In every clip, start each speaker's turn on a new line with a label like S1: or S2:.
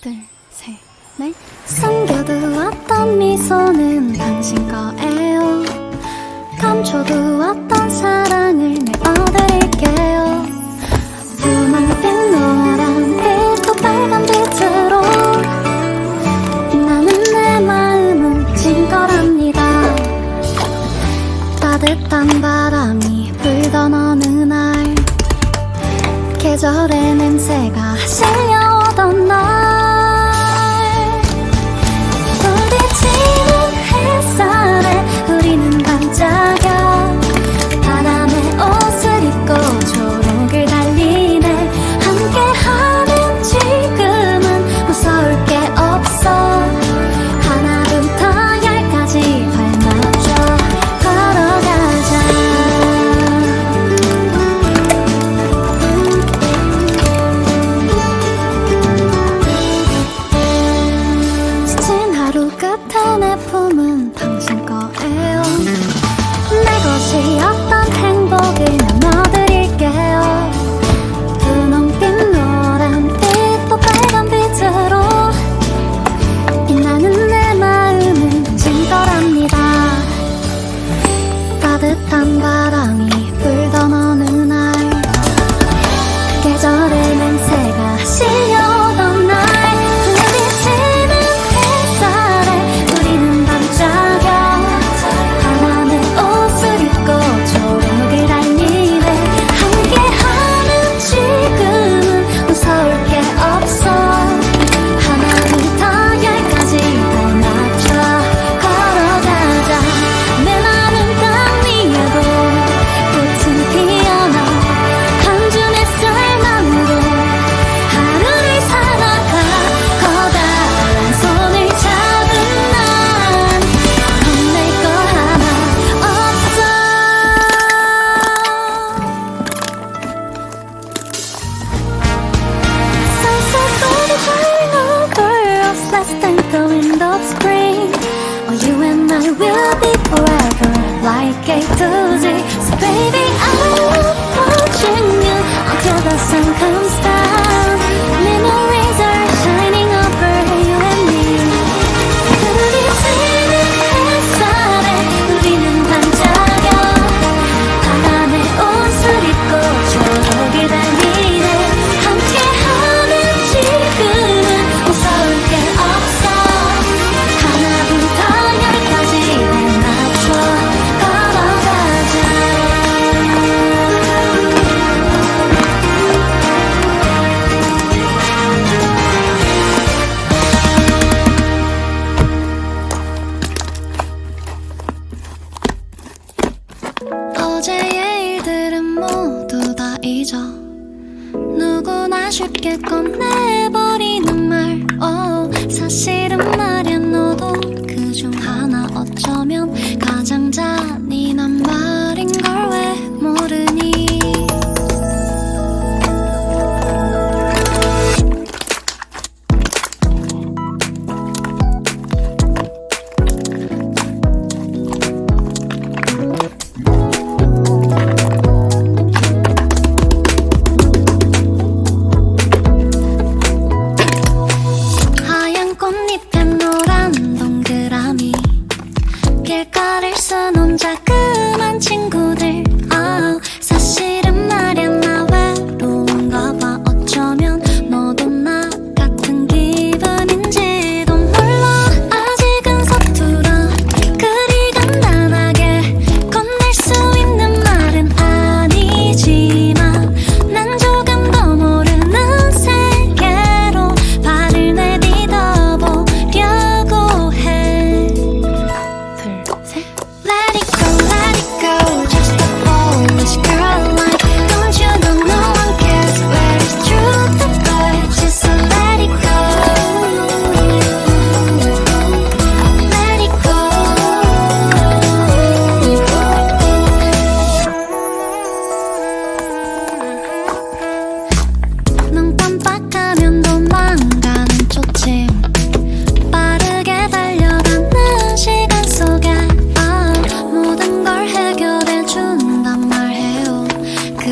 S1: 둘, 셋, 넷.
S2: 숨겨두었던 미소는 당신 거예요. 감춰두었던 사랑을 내 얻을게요. 분홍빛, 노란빛, 또 빨간빛으로. 나는 내 마음은 진 거랍니다. 따뜻한 바람이 불던 어느 날. 계절의 냄새가 실려오던 날. 따뜻한 바람이 잊어 누구나 쉽게 꺼내버리는 말. Oh, 사실은 말야 너도 그중 하나. 어쩌면 가장 잔인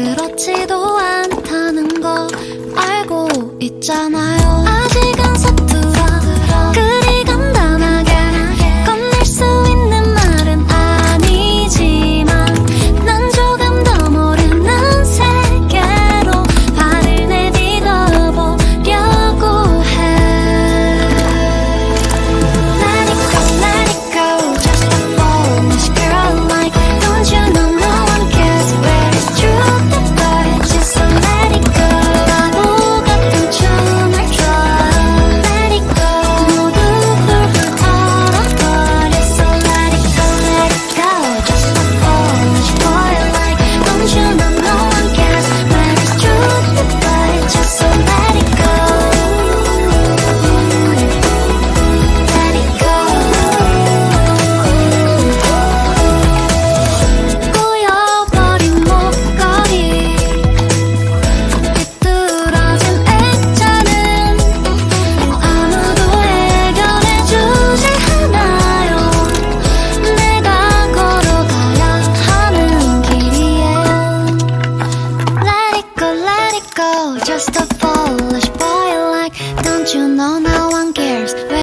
S2: could